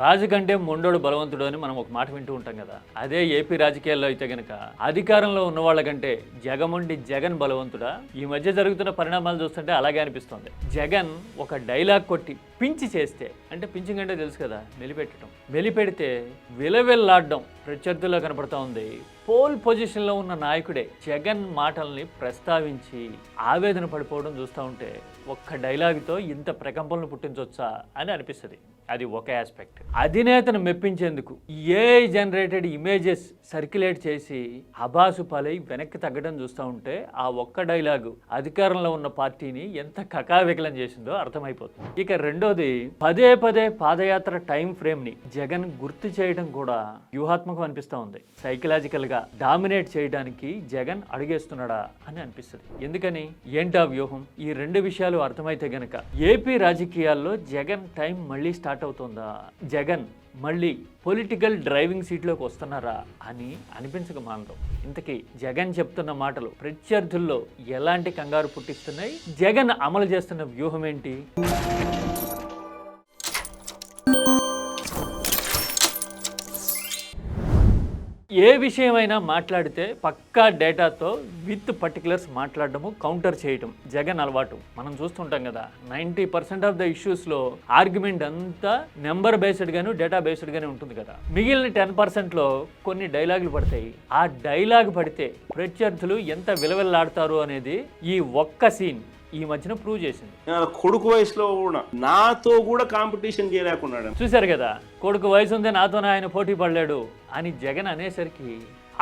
రాజు కంటే మొండోడు బలవంతుడు అని మనం ఒక మాట వింటూ ఉంటాం కదా. అదే ఏపీ రాజకీయాల్లో అయితే గనక అధికారంలో ఉన్న వాళ్ళకంటే జగమొండి జగన్ బలవంతుడా? ఈ మధ్య జరుగుతున్న పరిణామాలు చూస్తుంటే అలాగే అనిపిస్తుంది. జగన్ ఒక డైలాగ్ కొట్టి పించి చేస్తే అంటే పించింగ్ అంటే తెలుసు కదా మెలిపెట్టడం. మెలిపెడితే విలవిల్లాడడం ప్రత్యర్థుల్లో కనపడతా ఉంది. పోల్ పొజిషన్లో ఉన్న నాయకుడే జగన్ మాటల్ని ప్రస్తావించి ఆవేదన పడిపోవడం చూస్తూ ఉంటే ఒక్క డైలాగ్తో ఇంత ప్రకంపనలు పుట్టించవచ్చా అని అనిపిస్తుంది. అది ఒక ఆస్పెక్ట్ అధినేతను మెప్పించేందుకు ఏ జనరేటెడ్ ఇమేజెస్ సర్క్యులేట్ చేసి అబాసు పాలై వెనక్కి తగ్గడం చూస్తూ ఉంటే ఆ ఒక్క డైలాగు అధికారంలో ఉన్న పార్టీని ఎంత కకావికలం చేసిందో అర్థమైపోతుంది. ఇక రెండోది పదే పదే పాదయాత్ర టైం ఫ్రేమ్ని జగన్ గుర్తు చేయడం కూడా వ్యూహాత్మకం అనిపిస్తూ ఉంది. సైకలాజికల్గా డామినేట్ చేయడానికి జగన్ అడుగేస్తున్నాడా అని అనిపిస్తుంది. ఎందుకని? ఏంటా వ్యూహం? ఈ రెండు విషయాలు అర్థమైతే గనక ఏపీ రాజకీయాల్లో జగన్ టైం మళ్ళీ స్టార్ట్ అవుతుందా? జగన్ మళ్ళీ పొలిటికల్ డ్రైవింగ్ సీట్లోకి వస్తున్నారా అని అనిపించక మానడం. ఇంతకీ జగన్ చెప్తున్న మాటలు ప్రత్యర్థుల్లో ఎలాంటి కంగారు పుట్టిస్తున్నాయి? జగన్ అమలు చేస్తున్న వ్యూహం ఏంటి? ఏ విషయమైనా మాట్లాడితే పక్కా డేటాతో విత్ పర్టికులర్స్ మాట్లాడడము కౌంటర్ చేయటం జగన్ అలవాటు. మనం చూస్తుంటాం కదా నైంటీ పర్సెంట్ ఆఫ్ ద ఇష్యూస్లో ఆర్గ్యుమెంట్ అంతా నెంబర్ బేస్డ్ గాను డేటా బేస్డ్ గానే ఉంటుంది కదా. మిగిలిన టెన్ పర్సెంట్లో కొన్ని డైలాగులు పడతాయి. ఆ డైలాగ్ పడితే ప్రత్యర్థులు ఎంత విలవిల్లాడతారు అనేది ఈ ఒక్క సీన్. ఈ మధ్యన ప్రూవ్ చేసింది. కొడుకు వయసులో కూడా నాతో కూడా కాంపిటీషన్ చేయలేకున్నాడు. చూశారు కదా కొడుకు వయసు ఉంది నాతోనే ఆయన పోటీ పడలేడు అని జగన్ అనేసరికి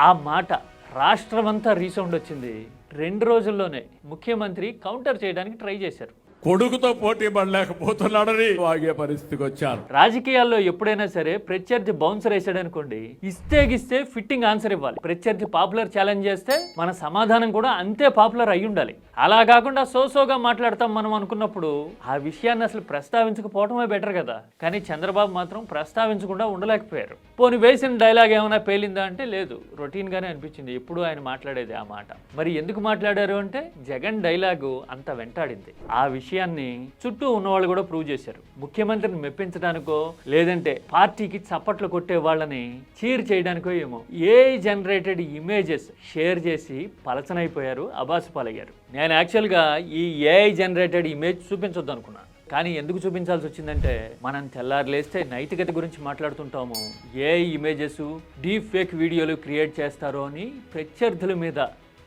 ఆ మాట రాష్ట్రమంతా రీసౌండ్ వచ్చింది. రెండు రోజుల్లోనే ముఖ్యమంత్రి కౌంటర్ చేయడానికి ట్రై చేశారు. కొడుకుతో పోటీ పడలేకపోతున్నాడని ఆగే పరిస్థితికి వచ్చాను రాజకీయాల్లో ఎప్పుడైనా సరే ప్రత్యర్థి బౌన్సర్ వేసాడు అనుకోండి ఇస్తే గిస్తే ఫిట్టింగ్ ఆన్సర్ ఇవ్వాలి. ప్రత్యర్థి పాపులర్ ఛాలెంజ్ చేస్తే మన సమాధానం కూడా అంతే పాపులర్ అయి ఉండాలి. అలా కాకుండా సోసోగా మాట్లాడతాం మనం అనుకున్నప్పుడు ఆ విషయాన్ని అసలు ప్రస్తావించకపోవటమే బెటర్ కదా. కానీ చంద్రబాబు మాత్రం ప్రస్తావించకుండా ఉండలేకపోయారు. పోనీ వేసిన డైలాగ్ ఏమైనా పేలిందా అంటే లేదు రొటీన్ గానే అనిపించింది. ఎప్పుడు ఆయన మాట్లాడేది ఆ మాట. మరి ఎందుకు మాట్లాడారు అంటే జగన్ డైలాగు అంత వెంటాడింది. ఆ విషయం విషయాన్ని చుట్టూ ఉన్నవాళ్ళు కూడా ప్రూవ్ చేశారు. ముఖ్యమంత్రిని మెప్పించడానికో లేదంటే పార్టీకి చప్పట్లు కొట్టే వాళ్ళని చీర్ చేయడానికో ఏమో. ఏ జనరేటెడ్ ఇమేజెస్ షేర్ చేసి పలచనైపోయారు అబాసు పాలయ్యారు. నేను యాక్చువల్గా ఈ ఏఐ జనరేటెడ్ ఇమేజ్ చూపించొద్దు అనుకున్నాను కానీ ఎందుకు చూపించాల్సి వచ్చిందంటే మనం తెల్లారులేస్తే నైతికత గురించి మాట్లాడుతుంటాము. ఏ ఇమేజెస్ డీప్ ఫేక్ వీడియోలు క్రియేట్ చేస్తారో అని ప్రత్యర్థుల మీద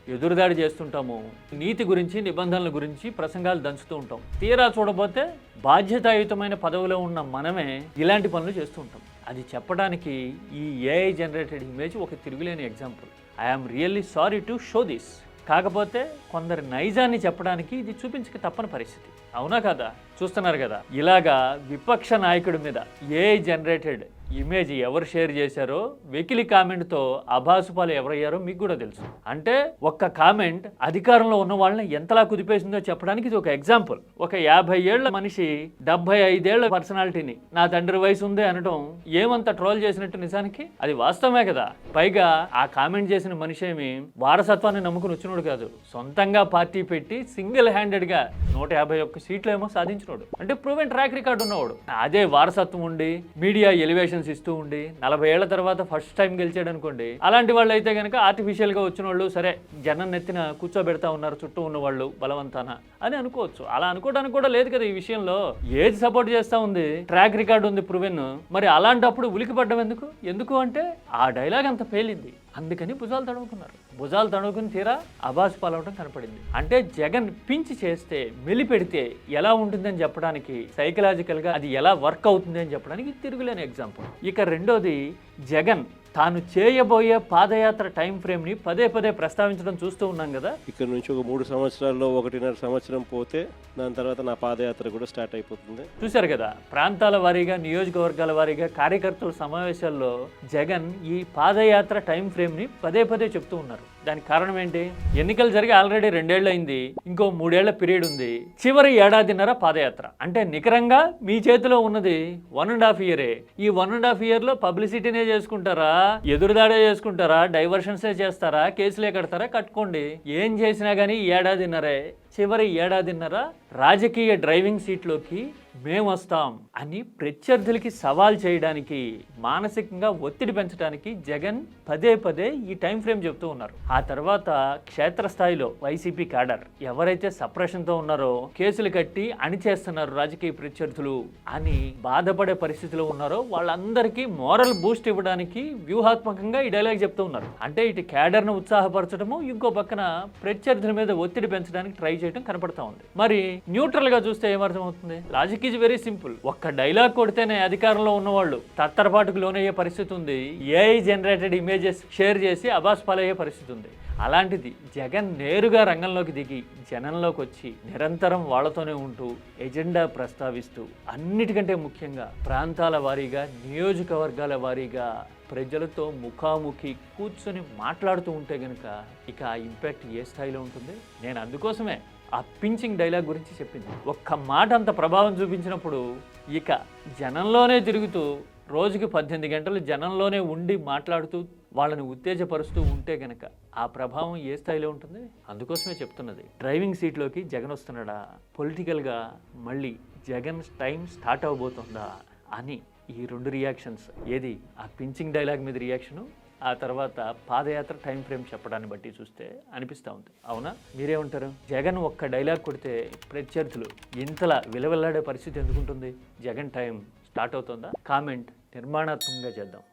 ఎదురుదాడి చేస్తుంటాము. నీతి గురించి నిబంధనల గురించి ప్రసంగాలు దంచుతూ ఉంటాం. తీరా చూడబోతే బాధ్యతాయుతమైన పదవిలో ఉన్న మనమే ఇలాంటి పనులు చేస్తూ ఉంటాం. అది చెప్పడానికి ఈ ఏఐ జనరేటెడ్ ఇమేజ్ ఒక తిరుగులేని example I am really sorry to show this కాకపోతే కొందరి నైజాన్ని చెప్పడానికి ఇది చూపించక తప్పని పరిస్థితి. అవునా కదా? చూస్తున్నారు కదా ఇలాగా విపక్ష నాయకుడి మీద ఏ జనరేటెడ్ ఇమేజ్ ఎవరు షేర్ చేశారో వెకిలి కామెంట్తో అభాసుపాలు ఎవరయ్యారో మీకు కూడా తెలుసు. అంటే ఒక్క కామెంట్ అధికారంలో ఉన్న వాళ్ళని ఎంతలా కుదిపేసిందో చెప్పడానికి ఇది ఒక ఎగ్జాంపుల్ ఒక యాభై ఏళ్ళ మనిషి డెబ్బై ఐదేళ్ళ పర్సనాలిటీని నా తండ్రి వయసు ఉంది అనడం ఏమంత ట్రోల్ చేసినట్టు నిజానికి? అది వాస్తవమే కదా. పైగా ఆ కామెంట్ చేసిన మనిషి ఏమి వారసత్వాన్ని నమ్ముకుని వచ్చినోడు కాదు. సొంతంగా పార్టీ పెట్టి సింగిల్ హ్యాండెడ్గా నూట యాభై ఒక్క సీట్లు ఏమో సాధించినోడు అంటే ప్రూవెన్ ట్రాక్ రికార్డు ఉన్నవాడు. అదే వారసత్వం ఉండి మీడియా ఎలివేషన్స్ ఇస్తూ ఉండి నలభై ఏళ్ళ తర్వాత ఫస్ట్ టైం గెలిచాడు అనుకోండి అలాంటి వాళ్ళు అయితే కనుక ఆర్టిఫిషియల్గా వచ్చిన వాళ్ళు సరే జనం నెత్తిన కూర్చోబెడతా ఉన్నారు చుట్టూ ఉన్న వాళ్ళు బలవంతాన అని అనుకోవచ్చు. అలా అనుకోవడానికి కూడా లేదు కదా ఈ విషయంలో. ఏది సపోర్ట్ చేస్తా ఉంది? ట్రాక్ రికార్డు ఉంది ప్రూవెన్ మరి అలాంటప్పుడు ఉలికి పడ్డం ఎందుకు? ఎందుకు అంటే ఆ డైలాగ్ అంత పేలింది అందుకని భుజాలు తడుముకున్నారు. భుజాలు తడుముకుని తీరా అబాస్ పాలవడం కనపడింది. అంటే జగన్ పించి చేస్తే మెలిపెడితే ఎలా ఉంటుందని చెప్పడానికి సైకలాజికల్గా అది ఎలా వర్క్ అవుతుంది అని చెప్పడానికి తిరుగులేని ఎగ్జాంపుల్ ఇక రెండోది జగన్ తాను చేయబోయే పాదయాత్ర టైం ఫ్రేమ్ని పదే పదే ప్రస్తావించడం చూస్తూ ఉన్నాం కదా. ఇక్కడ నుంచి ఒక మూడు సంవత్సరాల్లో ఒకటిన్నర సంవత్సరం పోతే దాని తర్వాత నా పాదయాత్ర కూడా స్టార్ట్ అయిపోతుంది. చూశారు కదా ప్రాంతాల వారీగా నియోజకవర్గాల వారీగా కార్యకర్తల సమావేశాల్లో జగన్ ఈ పాదయాత్ర టైం ఫ్రేమ్ని పదే పదే చెప్తూ ఉన్నారు. దానికి కారణం ఏంటి? ఎన్నికలు జరిగి ఆల్రెడీ రెండేళ్ళు అయింది. ఇంకో మూడేళ్ళ పీరియడ్ ఉంది. చివరి ఏడాదిన్నర పాదయాత్ర. అంటే నికరంగా మీ చేతిలో ఉన్నది వన్ అండ్ హాఫ్ ఇయరే ఈ వన్ అండ్ హాఫ్ ఇయర్లో పబ్లిసిటీనే చేసుకుంటారా? ఎదురుదాడే చేసుకుంటారా? డైవర్షన్సే చేస్తారా? కేసులే కడతారా? కట్టుకోండి. ఏం చేసినా కానీ ఈ ఏడాదిన్నరే. చివరి ఏడాదిన్నర రాజకీయ డ్రైవింగ్ సీట్లోకి మేము వస్తాం అని ప్రత్యర్థులకి సవాల్ చేయడానికి మానసికంగా ఒత్తిడి పెంచడానికి జగన్ పదే పదే ఈ టైం ఫ్రేమ్ చెప్తూ ఉన్నారు. ఆ తర్వాత క్షేత్రస్థాయిలో వైసీపీ క్యాడర్ ఎవరైతే సప్రెషన్తో ఉన్నారో కేసులు కట్టి అణిచేస్తున్నారు రాజకీయ ప్రత్యర్థులు అని బాధపడే పరిస్థితిలో ఉన్నారో వాళ్ళందరికీ మోరల్ బూస్ట్ ఇవ్వడానికి వ్యూహాత్మకంగా ఈ డైలాగ్ చెప్తూ ఉన్నారు. అంటే ఇటు క్యాడర్ను ఉత్సాహపరచడము ఇంకో పక్కన ప్రత్యర్థుల మీద ఒత్తిడి పెంచడానికి ట్రై చేయడం కనపడతా ఉంది. మరి న్యూట్రల్గా చూస్తే ఏమర్థమవుతుంది? Logic is very simple. ఒక్క డైలాగ్ కొడితేనే అధికారంలో ఉన్నవాళ్ళు తత్తరపాటుకు లోనయ్యే పరిస్థితి ఉంది. ఏఐ జనరేటెడ్ ఇమేజెస్ షేర్ చేసి అబాస్ పాలయ్యే పరిస్థితి ఉంది. అలాంటిది జగన్ నేరుగా రంగంలోకి దిగి జనంలోకి వచ్చి నిరంతరం వాళ్ళతోనే ఉంటూ ఎజెండా ప్రస్తావిస్తూ అన్నిటికంటే ముఖ్యంగా ప్రాంతాల వారీగా నియోజకవర్గాల వారీగా ప్రజలతో ముఖాముఖి కూర్చొని మాట్లాడుతూ ఉంటే గనుక ఇక ఆ ఇంపాక్ట్ ఏ స్థాయిలో ఉంటుంది? నేను అందుకోసమే ఆ పించింగ్ డైలాగ్ గురించి చెప్పింది. ఒక్క మాట అంత ప్రభావం చూపించినప్పుడు ఇక జనంలోనే తిరుగుతూ రోజుకి పద్దెనిమిది గంటలు జనంలోనే ఉండి మాట్లాడుతూ వాళ్ళని ఉత్తేజపరుస్తూ ఉంటే గనక ఆ ప్రభావం ఏ స్థాయిలో ఉంటుంది? అందుకోసమే చెప్తున్నది. డ్రైవింగ్ సీట్లోకి జగన్ వస్తున్నాడా? పొలిటికల్గా మళ్ళీ జగన్ టైం స్టార్ట్ అవబోతుందా అని ఈ రెండు రియాక్షన్స్ ఏది? ఆ పించింగ్ డైలాగ్ మీద రియాక్షను ఆ తర్వాత పాదయాత్ర టైం ఫ్రేమ్ చెప్పడాన్ని బట్టి చూస్తే అనిపిస్తూ ఉంది. అవునా? మీరేమంటారు జగన్ ఒక్క డైలాగ్ కొడితే ప్రత్యర్థులు ఇంతలా విలవిల్లాడే పరిస్థితి ఎందుకుంటుంది? జగన్ టైం స్టార్ట్ అవుతుందా? కామెంట్ నిర్మాణాత్మకంగా చేద్దాం.